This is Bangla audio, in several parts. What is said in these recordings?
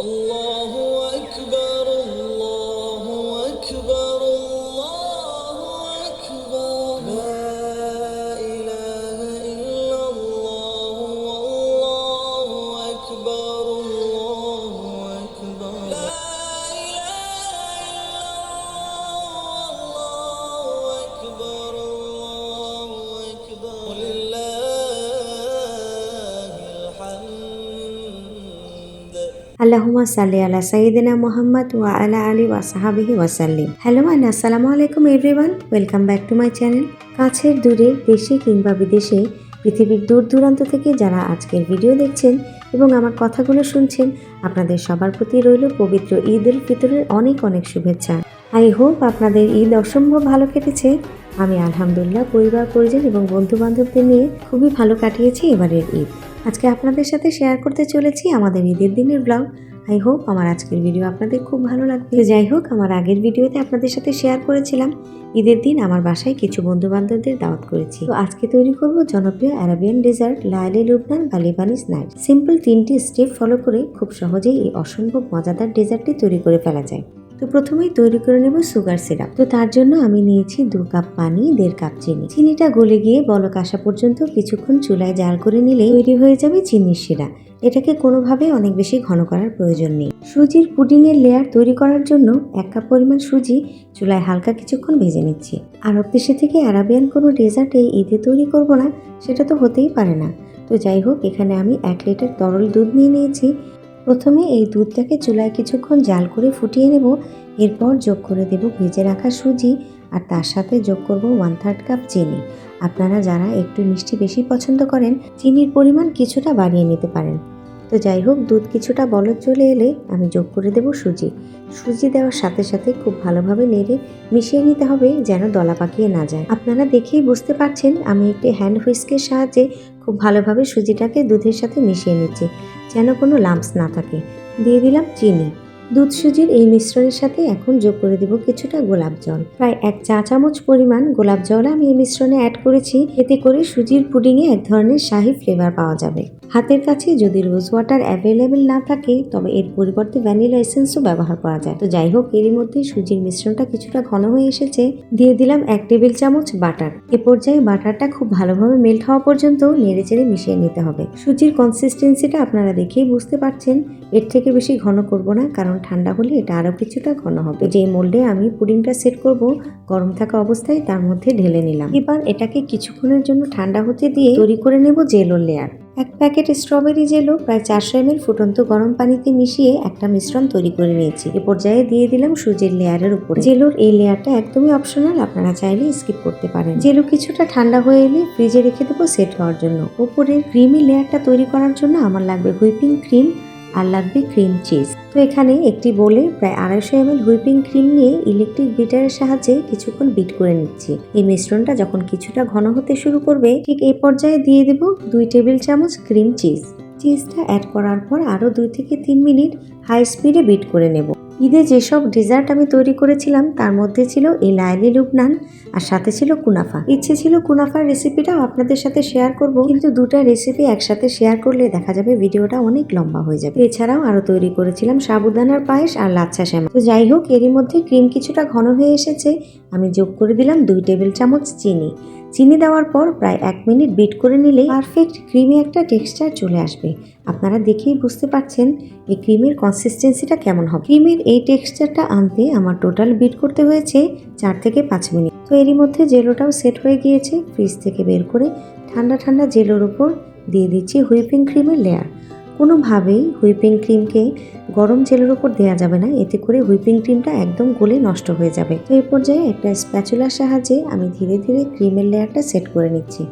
الله أكبر. আল্লাহুমা সাল্লি আলা সাইয়িদিনা মুহাম্মদ ওয়া আলা আলি ওয়া সাহাবিহি ওয়াসাল্লিম হ্যালো অ্যান্ড আসসালামু আলাইকুম everyone welcome back to my channel কাছের দূরে, দেশে কিংবা বিদেশে, পৃথিবীর দূর দূরান্ত থেকে যারা আজকের ভিডিও দেখছেন এবং আমার কথাগুলো শুনছেন, আপনাদের সবার প্রতি রইল পবিত্র ঈদ উল ফিতরের অনেক অনেক শুভেচ্ছা। আই হোপ আপনাদের ঈদ অসম্ভব ভালো কেটেছে। আমি আলহামদুলিল্লাহ, পরিবার, পরিজন এবং বন্ধু বান্ধবদের নিয়ে খুবই ভালো কাটিয়েছি এবারের ঈদ। আজকে আপনাদের সাথে শেয়ার করতে চলেছি আমাদের ঈদের দিনের ব্লগ আই হোপ আমার আজকের ভিডিও আপনাদের খুব ভালো লাগবে। যাই হোক, আমার আগের ভিডিওতে আপনাদের সাথে শেয়ার করেছিলাম। ঈদের দিন আমার বাসায় কিছু বন্ধু বান্ধবদের দাওয়াত করেছি। তো আজকে তৈরি করব জনপ্রিয় অ্যারাবিয়ান ডেজার্ট লাইলে লুবনান বা লেবানিস নাইট সিম্পল তিনটি স্টেপ ফলো করে খুব সহজেই এই অসম্ভব মজাদার ডেজার্টটি তৈরি করে ফেলা যায়। তো প্রথমেই তৈরি করে নেব সুগার সিরাপ। তো তার জন্য আমি নিয়েছি দু কাপ পানি, দেড় কাপ চিনি। চিনিটা গলে গিয়ে বলক আসা পর্যন্ত কিছুক্ষণ চুলায় জাল করে নিলে তৈরি হয়ে যাবে চিনির শিরা। এটাকে কোনোভাবে অনেক বেশি ঘন করার প্রয়োজন নেই। সুজির পুডিংয়ের লেয়ার তৈরি করার জন্য এক কাপ পরিমাণ সুজি চুলায় হালকা কিছুক্ষণ ভেজে নিচ্ছি। আরব দেশে থেকে আরাবিয়ান কোনো ডেজার্টে ঈদে তৈরি করব না, সেটা তো হতেই পারে না। তো যাই হোক, এখানে আমি এক লিটার তরল দুধ নিয়ে নিয়েছি। প্রথমে এই দুধটাকে চুলায় কিছুক্ষণ জাল করে ফুটিয়ে নেব, এরপর যোগ করে দেব ভেজে রাখা সুজি আর তার সাথে যোগ করব ওয়ান থার্ড কাপ চিনি। আপনারা যারা একটু মিষ্টি বেশি পছন্দ করেন, চিনির পরিমাণ কিছুটা বাড়িয়ে নিতে পারেন। তো যাই হোক, দুধ কিছুটা বলদ চলে এলে আমি যোগ করে দেব সুজি। সুজি দেওয়ার সাথে সাথে খুব ভালোভাবে নেড়ে মিশিয়ে নিতে হবে যেন দলা পাকিয়ে না যায়। আপনারা দেখেই বুঝতে পারছেন আমি একটি হ্যান্ড হুইস্কের সাহায্যে খুব ভালোভাবে সুজিটাকে দুধের সাথে মিশিয়ে নিচ্ছি, যেন কোনো লাম্পস না থাকে। দিয়ে দিলাম চিনি। দুধ সুজির এই মিশ্রণের সাথে এখন যোগ করে দেব কিছুটা গোলাপ জল। প্রায় এক চা চামচ পরিমাণ গোলাপ জল আমি এই মিশ্রণে অ্যাড করেছি। এতে করে সুজির পুডিংয়ে এক ধরনের শাহি ফ্লেভার পাওয়া যাবে। হাতের কাছে যদি রোজ ওয়াটার অ্যাভেলেবেল না থাকে, তবে এর পরিবর্তে ভ্যানিলা এসেন্সও ব্যবহার করা যায়। তো যাই হোক, এরই মধ্যে সুজির মিশ্রণটা কিছুটা ঘন হয়ে এসেছে। দিয়ে দিলাম এক টেবিল চামচ বাটার এ পর্যায়ে বাটারটা খুব ভালোভাবে মেল্ট হওয়া পর্যন্ত নেড়ে চেড়ে মিশিয়ে নিতে হবে। সুজির কনসিস্টেন্সিটা আপনারা দেখেই বুঝতে পারছেন। এর থেকে বেশি ঘন করব না, কারণ ঠান্ডা হলে এটা আরও কিছুটা ঘন হবে। যে মোল্ডে আমি পুডিংটা সেট করব, গরম থাকা অবস্থায় তার মধ্যে ঢেলে নিলাম। এবার এটাকে কিছুক্ষণের জন্য ঠান্ডা হতে দিয়ে তৈরি করে নেব জেলোর লেয়ার। এক প্যাকেট স্ট্রবেরি জেলো, প্রায় চারশো এম ফুটন্ত গরম পানিতে মিশিয়ে একটা মিশ্রণ তৈরি করে নিয়েছি। এ পর্যায়ে দিয়ে দিলাম সুজির লেয়ারের উপরে। জেলোর এই লেয়ারটা একদমই অপশনাল, আপনারা চাইলে স্কিপ করতে পারেন। জেলো কিছুটা ঠান্ডা হয়ে এলে ফ্রিজে রেখে দেবো সেট হওয়ার জন্য। উপরের ক্রিমি লেয়ারটা তৈরি করার জন্য আমার লাগবে হুইপিং ক্রিম আর লাগবে ক্রিম চিজ তো এখানে একটি বলে প্রায় আড়াইশো এম হুইপিং ক্রিম নিয়ে ইলেকট্রিক বিটারের সাহায্যে কিছুক্ষণ বিট করে নিচ্ছি। এই মিশ্রণটা যখন কিছুটা ঘন হতে শুরু করবে, ঠিক এই পর্যায়ে দিয়ে দেব দুই টেবিল চামচ ক্রিম চিজ চিজটা অ্যাড করার পর আরও দুই থেকে তিন মিনিট হাই স্পিডে বিট করে নেব। ঈদে যেসব ডেজার্ট আমি তৈরি করেছিলাম, তার মধ্যে ছিল এই লাইলি লুবনান আর সাথে ছিল কুনাফা। ইচ্ছে ছিল কুনাফার রেসিপিটাও আপনাদের সাথে শেয়ার করব, কিন্তু দুটা রেসিপি একসাথে শেয়ার করলে দেখা যাবে ভিডিওটা অনেক লম্বা হয়ে যাবে। এছাড়াও আরও তৈরি করেছিলাম সাবুদানার পায়েস আর লাচ্ছা শ্যামা। তো যাই হোক, এরই মধ্যে ক্রিম কিছুটা ঘন হয়ে এসেছে, আমি যোগ করে দিলাম দুই টেবিল চামচ চিনি। চিনি দেওয়ার পর প্রায় এক মিনিট বিট করে নিলে পারফেক্ট ক্রিমি একটা টেক্সচার চলে আসবে। আপনারা দেখেই বুঝতে পারছেন এই ক্রিমের কনসিস্টেন্সিটা কেমন হবে। ক্রিমের এই টেক্সচারটা আনতে আমার টোটাল বিট করতে হয়েছে চার থেকে পাঁচ মিনিট। তো এরই মধ্যে জেলোটাও সেট হয়ে গিয়েছে। ফ্রিজ থেকে বের করে ঠান্ডা ঠান্ডা জেলোর উপর দিয়ে দিচ্ছি হুইপিং ক্রিমের লেয়ার কোনোভাবেই হুইপিং ক্রিমকে গরম জেলের ওপর দেওয়া যাবে না। এতে করে হুইপিং ক্রিমটা একদম গলে নষ্ট হয়ে যাবে। তো এই পর্যায়ে একটা স্প্যাচুলার সাহায্যে আমি ধীরে ধীরে ক্রিমের লেয়ারটা সেট করে নিচ্ছি।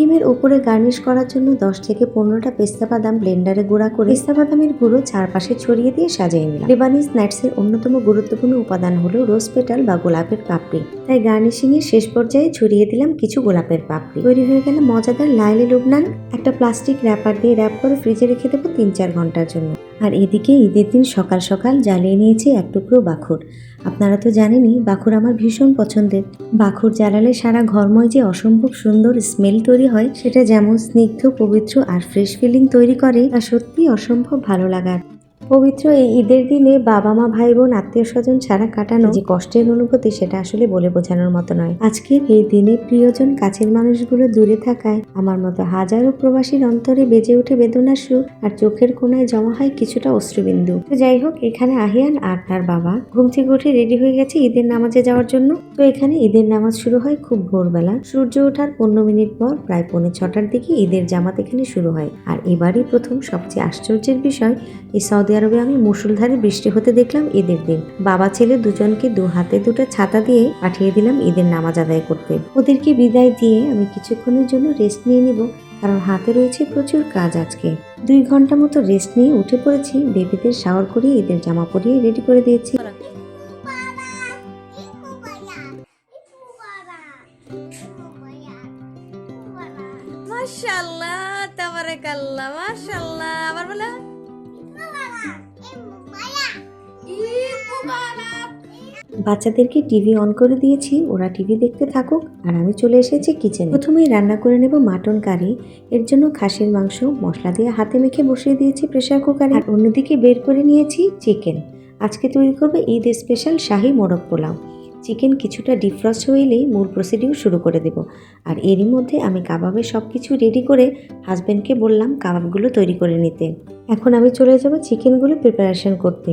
ক্রিমের উপরে গার্নিশ করার জন্য দশ থেকে পনেরোটা পেস্তা বাদাম ব্লেন্ডারে গুঁড়া করে পেস্তা বাদামের গুঁড়ো চারপাশে ছড়িয়ে দিয়ে সাজিয়ে নিলাম। লেবানিজ এর অন্যতম গুরুত্বপূর্ণ উপাদান হলো রোজ পেটাল বা গোলাপের পাপড়ি। তাই গার্নিশিং এর শেষ পর্যায়ে ছড়িয়ে দিলাম কিছু গোলাপের পাপড়ি। তৈরি হয়ে গেল মজাদার লাইলে লুবনান, একটা প্লাস্টিক র্যাপার দিয়ে র্যাপ করে ফ্রিজে রেখে দেবো তিন চার ঘণ্টার জন্য। আর এদিকে ঈদের দিন সকাল সকাল জ্বালিয়ে নিয়েছি এক টুকরো বাখুর। আপনারা তো জানেনই, বাখুর আমার ভীষণ পছন্দের। বাখুর জ্বালালে সারা ঘরময় যে অসম্ভব সুন্দর স্মেল তৈরি হয়, সেটা যেমন স্নিগ্ধ, পবিত্র আর ফ্রেশ ফিলিং তৈরি করে, তা সত্যি অসম্ভব ভালো লাগার। পবিত্র এই ঈদের দিনে বাবা মা ভাই বোন আত্মীয় স্বজন ছাড়া কাটানো যে কষ্টের অনুভূতি, সেটা আসলে বলে বোঝানোর মতো নয়। আজকের এই দিনে প্রিয়জন কাছের মানুষগুলো দূরে থাকায় আমার মতো হাজারো প্রবাসীর অন্তরে বেজে ওঠে বেদনার সুর আর চোখের কোনায় জমা হয় কিছুটা অশ্রুবিন্দু। তো যাই হোক, এখানে আহিয়ান আর তার বাবা ঘুম থেকে উঠে রেডি হয়ে গেছে ঈদের নামাজে যাওয়ার জন্য। তো এখানে ঈদের নামাজ শুরু হয় খুব ভোরবেলা। সূর্য ওঠার পনেরো মিনিট পর প্রায় পৌনে ছটার দিকে ঈদের জামাত এখানে শুরু হয়। আর এবারই প্রথম সবচেয়ে আশ্চর্যের বিষয়, এই সৌদি আরবে আমি মুসুলধারে বৃষ্টি হতে দেখলাম ঈদের দিন। বাবা ছেলে দুজনকে দু হাতে দুটো ছাতা দিয়ে পাঠিয়ে দিলাম ঈদের নামাজ আদায় করতে। ওদেরকে বিদায় দিয়ে আমি কিছুক্ষণের জন্য রেস্ট নিয়ে নিব, কারণ হাতে রয়েছে প্রচুর কাজ আজকে। দুই ঘণ্টা মতো রেস্ট নিয়ে উঠে পড়েছি, বেবিদের শাওয়ার করিয়ে ঈদের জামা পরিয়ে রেডি করে দিয়েছি। মাশাআল্লাহ তাবারাকাল্লাহ মাশাআল্লাহ আবার বলো। বাচ্চাদেরকে টিভি অন করে দিয়েছি, ওরা টিভি দেখতে থাকুক, আর আমি চলে এসেছি কিচেনে প্রথমেই রান্না করে নেব মাটন কারি এর জন্য খাসির মাংস, মশলা দিয়ে হাতে মেখে বসিয়ে দিয়েছি প্রেশার কুকারে আর অন্যদিকে বের করে নিয়েছি চিকেন আজকে তৈরি করবে ঈদ স্পেশাল শাহি মোরগ পোলাও। চিকেন কিছুটা ডিফ্রস্ট হয়ে এলেই মূল প্রসিডিউর শুরু করে দেব। আর এরই মধ্যে আমি কাবাবের সব কিছু রেডি করে হাজব্যান্ডকে বললাম কাবাবগুলো তৈরি করে নিতে। এখন আমি চলে যাব চিকেনগুলো প্রিপারেশন করতে।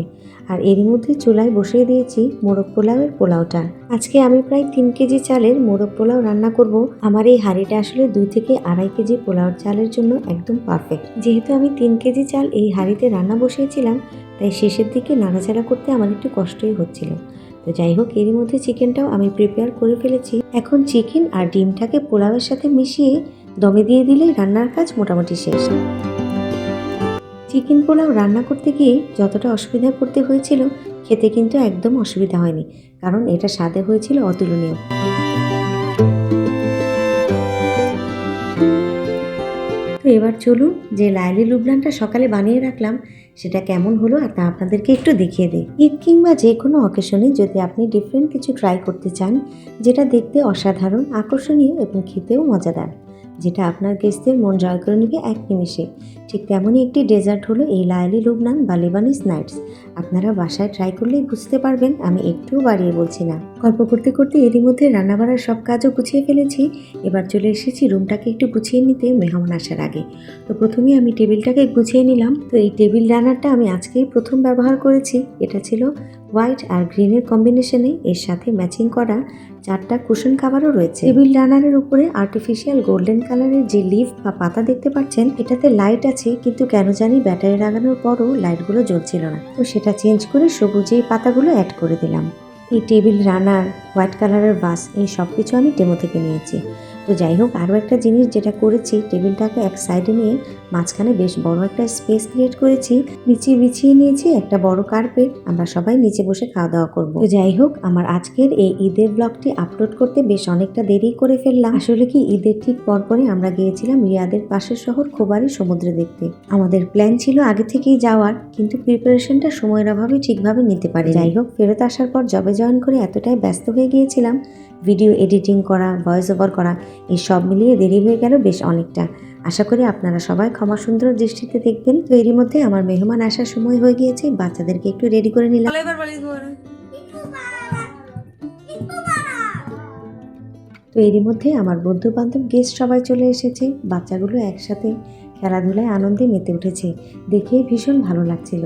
আর এরই মধ্যে চুলায় বসিয়ে দিয়েছি মোরগ পোলাওয়ের পোলাওটা। আজকে আমি প্রায় তিন কেজি চালের মোরগ পোলাও রান্না করব। আমার এই হাঁড়িটা আসলে দুই থেকে আড়াই কেজি পোলাওর চালের জন্য একদম পারফেক্ট যেহেতু আমি তিন কেজি চাল এই হাঁড়িতে রান্না বসিয়েছিলাম, তাই শেষের দিকে নাড়াচাড়া করতে আমার একটু কষ্টই হচ্ছিল। তো যাই হোক, এরই মধ্যে চিকেনটাও আমি প্রিপেয়ার করে ফেলেছি। এখন চিকেন আর ডিমটাকে পোলাওয়ের সাথে মিশিয়ে দমে দিয়ে দিলেই রান্নার কাজ মোটামুটি শেষ। চিকেন পোলাও রান্না করতে গিয়ে যতটা অসুবিধা করতে হয়েছিল, খেতে কিন্তু একদম অসুবিধা হয়নি, কারণ এটা স্বাদে হয়েছিল অতুলনীয়। তো এবার চলুন যে লাইলি লুবলানটা সকালে বানিয়ে রাখলাম, সেটা কেমন হলো আর তা আপনাদেরকে একটু দেখিয়ে দিই। ঈদ কিংবা যে কোনো অকেশনে যদি আপনি ডিফারেন্ট কিছু ট্রাই করতে চান, যেটা দেখতে অসাধারণ, আকর্ষণীয় এবং খেতেও মজাদার। যেটা আপনার গেস্টদের মন জয় করে নেবে এক নিমিষে। ঠিক তেমনই একটি ডেজার্ট হলো এই লায়লি লুবনান বা লেবানিস নাইটস। আপনারা বাসায় ট্রাই করলেই বুঝতে পারবেন, আমি একটুও বাড়িয়ে বলছি না। গল্প করতে করতে এরই মধ্যে রান্নাবাড়ার সব কাজও গুছিয়ে ফেলেছি। এবার চলে এসেছি রুমটাকে একটু গুছিয়ে নিতে মেহমান আসার আগে। তো প্রথমে আমি টেবিলটাকে গুছিয়ে নিলাম। তো এই টেবিল রানারটা আমি আজকেই প্রথম ব্যবহার করেছি। এটা ছিল হোয়াইট আর গ্রিনের কম্বিনেশনে এর সাথে ম্যাচিং করা চারটা কুশন কাভারও রয়েছে। টেবিল রানারের উপরে আর্টিফিশিয়াল গোল্ডেন কালারের যে লিফ বা পাতা দেখতে পাচ্ছেন, এটাতে লাইট আছে, কিন্তু কেন জানি ব্যাটারি লাগানোর পরও লাইটগুলো জ্বলছিল না। তো সেটা চেঞ্জ করে সবুজ এই পাতাগুলো অ্যাড করে দিলাম। এই টেবিল রানার হোয়াইট কালারের বাস, এই সব কিছু আমি ডেমো থেকে নিয়েছি। তো যাই হোক, আরও একটা জিনিস যেটা করেছি, টেবিলটাকে এক সাইডে নিয়ে মাঝখানে বেশ বড় একটা স্পেস ক্রিয়েট করেছি। নিচে বিছিয়ে নিয়েছি একটা বড় কার্পেট আমরা সবাই নিচে বসে খাওয়া দাওয়া করব। তো যাই হোক, আমার আজকের এই ঈদের ব্লগটি আপলোড করতে বেশ অনেকটা দেরি করে ফেললাম। আসলে কি ঈদের ঠিক পরপরই আমরা গিয়েছিলাম রিয়াদের পাশের শহর খোবারি সমুদ্রে দেখতে। আমাদের প্ল্যান ছিল আগে থেকেই যাওয়ার, কিন্তু প্রিপারেশনটা সময়ের অভাবে ঠিকভাবে নিতে পারি যাই হোক, ফেরত আসার পর জবে জয়েন করে এতটাই ব্যস্ত হয়ে গিয়েছিলাম। ভিডিও এডিটিং করা ভয়েস ওভার করা এই সব মিলিয়ে দেরি হয়ে গেল বেশ অনেকটা। আশা করি আপনারা সবাই ক্ষমা সুন্দর দৃষ্টিতে দেখবেন। তো এরই মধ্যে আমার মেহমান আসার সময় হয়ে গিয়েছে। বাচ্চাদেরকে একটু রেডি করে নিলাম। তো এরই মধ্যে আমার বন্ধু বান্ধব গেস্ট সবাই চলে এসেছে। বাচ্চাগুলো একসাথে খেলাধুলায় আনন্দে মেতে উঠেছে। দেখে ভীষণ ভালো লাগছিল।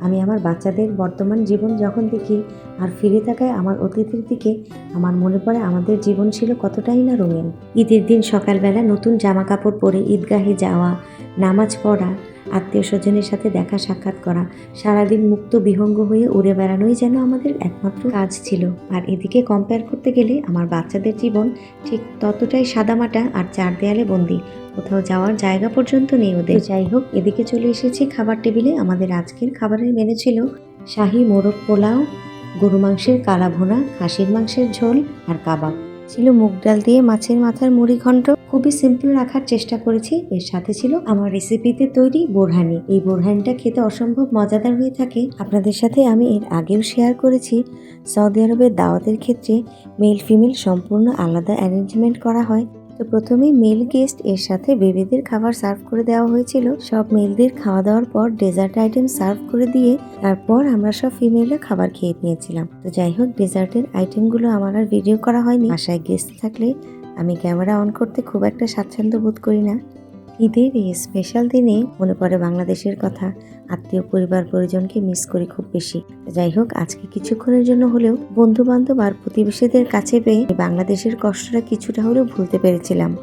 আমি আমার বাচ্চাদের বর্তমান জীবন যখন দেখি আর ফিরে তাকায় আমার অতীতের দিকে, আমার মনে পড়ে আমাদের জীবন ছিল কতটাই না রঙিন। ঈদের দিন সকালবেলা নতুন জামা কাপড় পরে ঈদগাহে যাওয়া, নামাজ পড়া আত্মীয় স্বজনের সাথে দেখা সাক্ষাৎ করা, সারাদিন মুক্ত বিহঙ্গ হয়ে উড়ে বেড়ানোই যেন আমাদের একমাত্র কাজ ছিল। আর এদিকে কম্পেয়ার করতে গেলে আমার বাচ্চাদের জীবন ঠিক ততটাই সাদামাটা আর চার দেয়ালে বন্দি। কোথাও যাওয়ার জায়গা পর্যন্ত নেই ওদের। যাই হোক, এদিকে চলে এসেছি খাবার টেবিলে। আমাদের আজকের খাবারের মেনু ছিল শাহি মোরগ পোলাও, গরু মাংসের কালা ভুনা, খাসির মাংসের ঝোল আর কাবাব। ছিল মুগ ডাল দিয়ে মাছের মাথার মুড়ি ঘন্ট। খুবই সিম্পল রাখার চেষ্টা করেছি। এর সাথে ছিল আমার রেসিপিতে তৈরি বোরহানি। এই বোরহানিটা খেতে অসম্ভব মজাদার হয়ে থাকে। আপনাদের সাথে আমি এর আগেও শেয়ার করেছি। সৌদি আরবের দাওয়াতের ক্ষেত্রে মেল ফিমেল সম্পূর্ণ আলাদা অ্যারেঞ্জমেন্ট করা হয়। তো প্রথমেই মেল গেস্ট এর সাথে বেবিদের খাবার সার্ভ করে দেওয়া হয়েছিল। সব মেলদের খাওয়া দাওয়ার পর ডেজার্ট আইটেম সার্ভ করে দিয়ে তারপর আমরা সব ফিমেলরা খাবার খেয়ে নিয়েছিলাম। তো যাই হোক ডেজার্টের আইটেমগুলো আমার আর ভিডিও করা হয়নি। আশায় গেস্ট থাকলে আমি ক্যামেরা অন করতে খুব একটা স্বাচ্ছন্দ্য বোধ করি না। ঈদের এই স্পেশাল দিনে মনে পড়ে বাংলাদেশের কথা। আত্মীয়, পরিবার, পরিজনকে মিস করি খুব বেশি। যাই হোক, আজকে কিছুক্ষণের জন্য হলেও বন্ধু বান্ধব আর প্রতিবেশীদের কাছে পেয়ে বাংলাদেশের কষ্টটা কিছুটা হলেও ভুলতে পেরেছিলাম।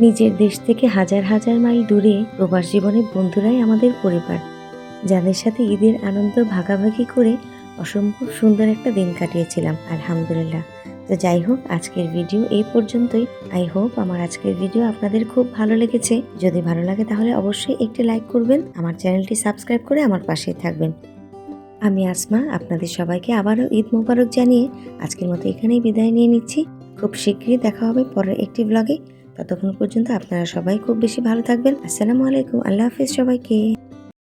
নিজের দেশ থেকে হাজার হাজার মাইল দূরে প্রবাস জীবনে বন্ধুরাই আমাদের পরিবার। যাদের সাথে ঈদের আনন্দ ভাগাভাগি করে অসম্ভব সুন্দর একটা দিন কাটিয়েছিলাম, আলহামদুলিল্লাহ। তো যাই হোক, আজকের ভিডিও এই পর্যন্তই। আই হোপ আমার আজকের ভিডিও আপনাদের খুব ভালো লেগেছে। যদি ভালো লাগে তাহলে অবশ্যই একটি লাইক করবেন, আমার চ্যানেলটি সাবস্ক্রাইব করে আমার পাশেই থাকবেন। আমি আসমা, আপনাদের সবাইকে আবারও ঈদ মোবারক জানিয়ে আজকের মতো এখানেই বিদায় নিয়ে নিচ্ছি। খুব শীঘ্রই দেখা হবে পরের একটি ব্লগে ততক্ষণ পর্যন্ত আপনারা সবাই খুব বেশি ভালো থাকবেন। আসসালামু আলাইকুম, আল্লাহ হাফিজ সবাইকে।